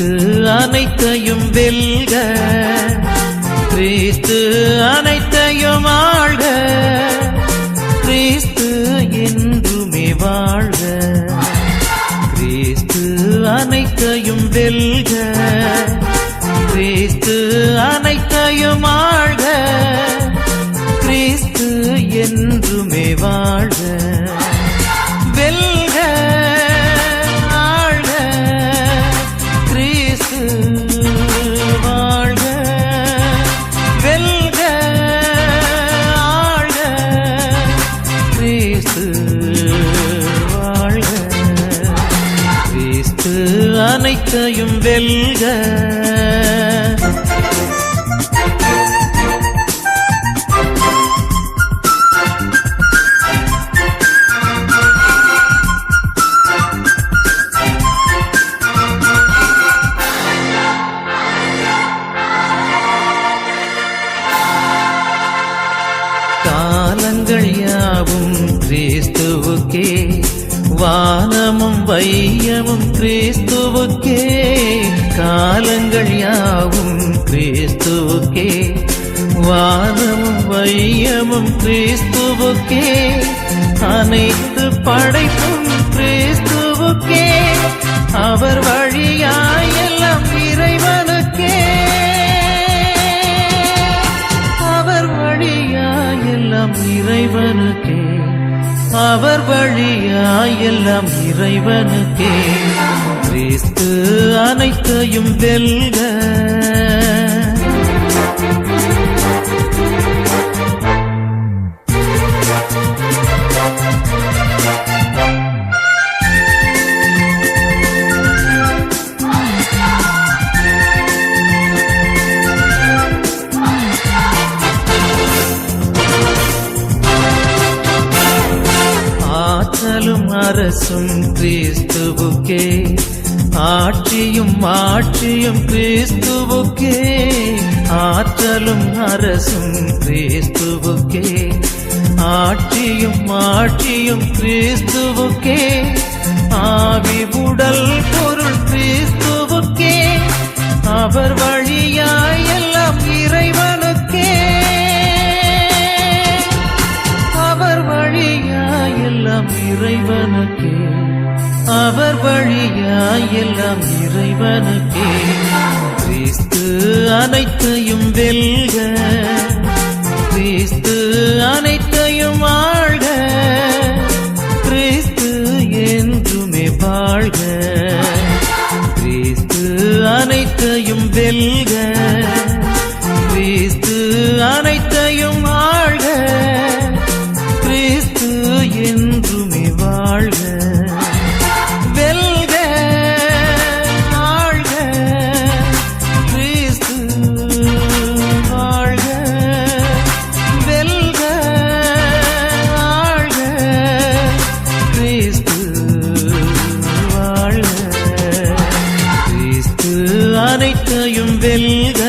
கிறிஸ்து அனைத்தையும் வெல்க. கிறிஸ்து அனைத்தையும் ஆழ்க. கிறிஸ்து என்றுமே வாழ்க. கிறிஸ்து அனைத்தையும் வெல்க. கிறிஸ்து அனைத்தையும் ஆழ்க. கிறிஸ்து என்றுமே வாழ்க. அனைத்தையும் வெல்க. காலங்கள் யாவும் கிறிஸ்துவுக்கே வானமும் வையமும் கிறிஸ்துவுக்கே காலங்கள் யாவும் கிறிஸ்துவுக்கே. வானமும் வையமும் கிறிஸ்துவுக்கே அனைத்து படைப்பும் கிறிஸ்துவுக்கே. அவர் வழியாயெல்லாம் இறைவனுக்கே. அவர் வழியாயெல்லாம் இறைவனுக்கே. அவர் வழியாய் எல்லாம் இறைவனுக்கே. கிறிஸ்து அனைத்தையும் வெல்க. அரசும் கிறிஸ்துவுக்கே ஆட்சியும் ஆட்சியும் கிறிஸ்துவுக்கே ஆற்றலும் அரசும் கிறிஸ்துவுக்கே ஆட்சியும் ஆட்சியும் கிறிஸ்துவுக்கே ஆவி மலர் வழியாய் எல்லாம் இறைவனுக்கே. கிறிஸ்து அனைத்தையும் வெல்க. கிறிஸ்து அனைத்தையும் ஆழ்க. கிறிஸ்து என்றுமே வாழ்க. கிறிஸ்து அனைத்தையும் வெல்க. கிறிஸ்து அனைத்து del